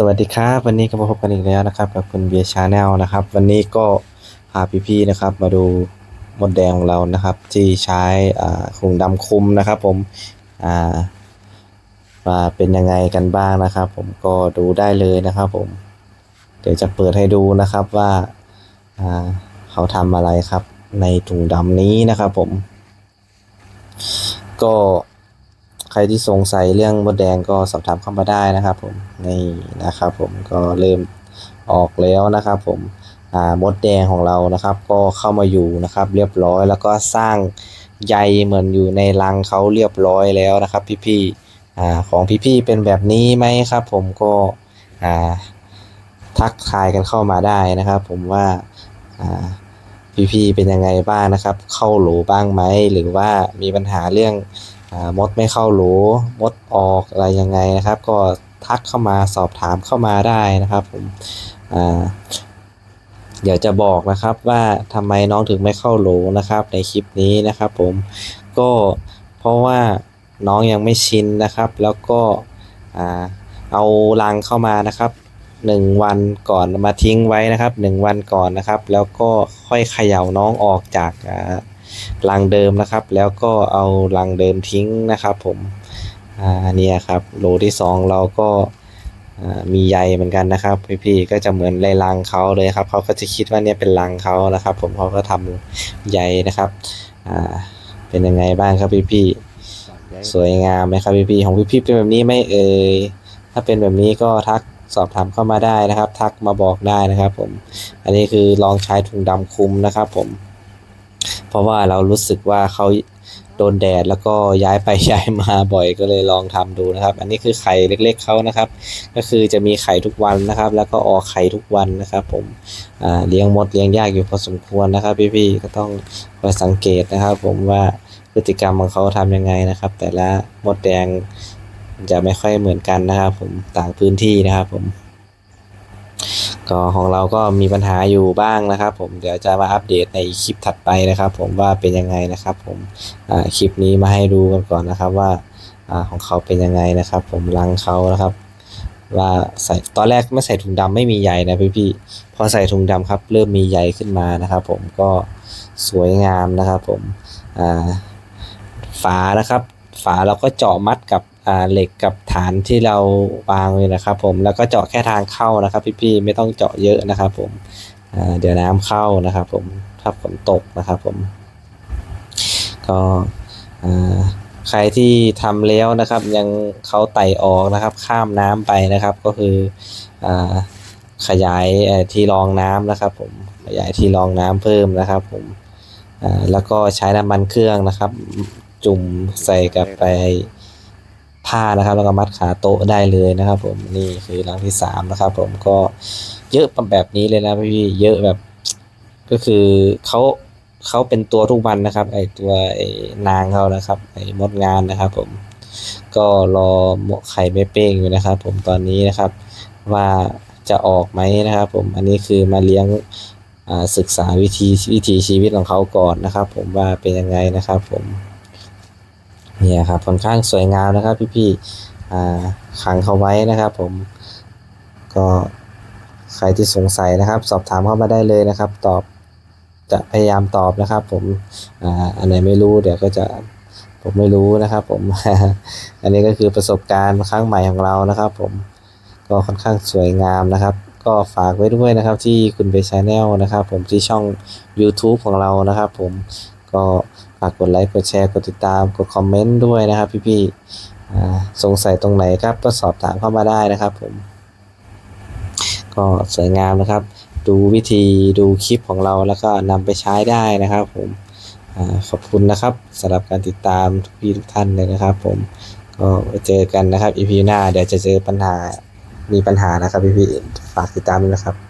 สวัสดีครับ วันนี้ก็มาพบกันอีกแล้วนะครับ กับคุณเบียร์ชาแนลนะครับ วันนี้ก็พาพี่ๆนะครับ มาดูมดแดงของเรานะครับ ที่ใช้อ่าขุงดำคุมนะครับผมอ่าว่าเป็นยังไงกันบ้างนะครับ ผมก็ดูได้เลยนะครับผม เดี๋ยวจะเปิดให้ดูนะครับว่าอ่าเขาทำอะไรครับ ในถุงดำนี้นะครับ ผม ก็ ใครที่สงสัยเรื่องมดแดงก็สอบถามเข้ามาได้นะครับ ผมนี่นะครับ ผมก็เริ่มออกแล้วนะครับ ผมมดแดงของเรานะครับ ก็เข้ามาอยู่นะครับ เรียบร้อยแล้วก็สร้างใยเหมือนอยู่ในรังเขาเรียบร้อยแล้วนะครับ พี่ๆอของพี่ๆเป็นแบบนี้ไหมครับ ผมก็ทักทายกันเข้ามาได้นะครับ ผมว่าพี่ๆเป็นยังไงบ้างนะครับ เข้าหลบ้างไหมหรือว่ามีปัญหาเรื่อง มดไม่เข้าโหลมดออกอะไรยังไงนะครับ ก็ทักเข้ามาสอบถามเข้ามาได้นะครับผมเดี๋ยวจะบอกนะครับว่าทำไมน้องถึงไม่เข้าโหลนะครับ ในคลิปนี้นะครับผมก็เพราะว่าน้องยังไม่ชินนะครับ แล้วก็เอาลังเข้ามานะครับหนึ่งวันก่อนมาทิ้งไว้นะครับหนึ่งวันก่อนนะครับ แล้วก็ค่อยเขย่าน้องออกจากา รังเดิมนะครับ แล้วก็เอารังเดิมทิ้งนะครับ ผมอ่าเนี่ยครับโหลที่สองเราก็มีใยเหมือนกันนะครับ พี่ๆก็จะเหมือนในรังเขาเลยครับเขาก็จะคิดว่าเนี่ยเป็นรังเขานะครับ ผมเขาก็ทำใยนะครับอ่าเป็นยังไงบ้างครับพี่ๆสวยงามไหมครับพี่ๆของพี่ๆเป็นแบบนี้ไม่เอ่ยถ้าเป็นแบบนี้ก็ทักสอบถามเข้ามาได้นะครับ ทักมาบอกได้นะครับ ผม อันนี้คือลองใช้ถุงดำคุมนะครับ ผม เพราะว่าเรารู้สึกว่าเขาโดนแดดแล้วก็ย้ายไปย้ายมาบ่อยก็เลยลองทำดูนะครับ อันนี้คือไข่เล็กๆเขานะครับ ก็คือจะมีไข่ทุกวันนะครับ แล้วก็ออกไข่ทุกวันนะครับ ผมเลี้ยงมดเลี้ยงยากอยู่พอสมควรนะครับ พี่ๆก็ต้องคอยสังเกตนะครับ ผมว่าพฤติกรรมของเขาทำยังไงนะครับ แต่ละมดแดงจะไม่ค่อยเหมือนกันนะครับ ผมต่างพื้นที่นะครับผม ก็ของเราก็มีปัญหาอยู่บ้างนะครับ ผมเดี๋ยวจะมาอัปเดตในคลิปถัดไปนะครับ ผมว่าเป็นยังไงนะครับ ผมคลิปนี้มาให้ดูกันก่อนนะครับว่าอของเขาเป็นยังไงนะครับ ผมรังเขานะครับ ว่าใส่ตอนแรกไม่ใส่ถุงดำไม่มีใยนะพี่พี่ๆพอใส่ถุงดำครับ เริ่มมีใยขึ้นมานะครับ ผมก็สวยงามนะครับ ผมฝานะครับ ฝาเราก็เจาะมัดกับ เหล็กกับฐานที่เราวางเลยนะครับ ผมแล้วก็เจาะแค่ทางเข้านะครับ พี่ๆไม่ต้องเจาะเยอะนะครับ ผมอ่าเดี๋ยวน้ำเข้านะครับ ผมถ้าฝนตกนะครับ ผม ก็อ่าใครที่ทำแล้วนะครับ ยังเขาไต่ออกนะครับ ข้ามน้ำไปนะครับ ก็คืออ่าขยายที่รองน้ำนะครับ ผมขยายที่รองน้ำเพิ่มนะครับ ผมอ่าแล้วก็ใช้น้ำมันเครื่องนะครับ จุ่มใส่กับไป ผ้านะครับ แล้วก็มัดขาโต๊ะได้เลยนะครับผมนี่คือรังที่สามนะครับผมก็เยอะแบบนี้เลยนะพี่เยอะแบบ ก็คือเขาเขาเป็นตัวทุกวันนะครับ ไอตัวไอนางเขานะครับ ไอมดงานนะครับ ผม ก็รอหมกไข่ไม่เป้งอยู่นะครับ ผมตอนนี้นะครับ ว่าจะออกไหมนะครับ ผมอันนี้คือมาเลี้ยงศึกษาวิธีวิถีชีวิตของเขาก่อนนะครับ ผมว่าเป็นยังไงนะครับ ผม เนี่ยครับค่อนข้างสวยงามนะครับ พี่ๆอ่าขังเขาไว้นะครับ ผมก็ใครที่สงสัยนะครับ สอบถามเข้ามาได้เลยนะครับ ตอบจะพยายามตอบนะครับ ผมอ่าอันไหนไม่รู้เดี๋ยวก็จะผมไม่รู้นะครับ ผม อันนี้ก็คือประสบการณ์ครั้งใหม่ของเรานะครับ ผมก็ค่อนข้างสวยงามนะครับ ก็ฝากไว้ด้วยนะครับที่คุณเบชแนลนะครับ ผมที่ช่อง YouTube ของเรานะครับ ผม ก็ฝากกดไลค์กดแชร์กดติดตามกดคอมเมนต์ด้วยนะครับพี่ๆสงสัยตรงไหนครับก็สอบถามเข้ามาได้นะครับผมก็สวยงามนะครับ ดูวิธีดูคลิปของเราแล้วก็นำไปใช้ได้นะครับผมอขอบคุณนะครับสำหรับการติดตามทุกพี่ทุกท่านเลยนะครับ ผมก็ไว้เจอกันนะครับ EP หน้าเดี๋ยวจะเจอปัญหามีปัญหานะครับพี่ๆฝากติดตามด้วยนะครับ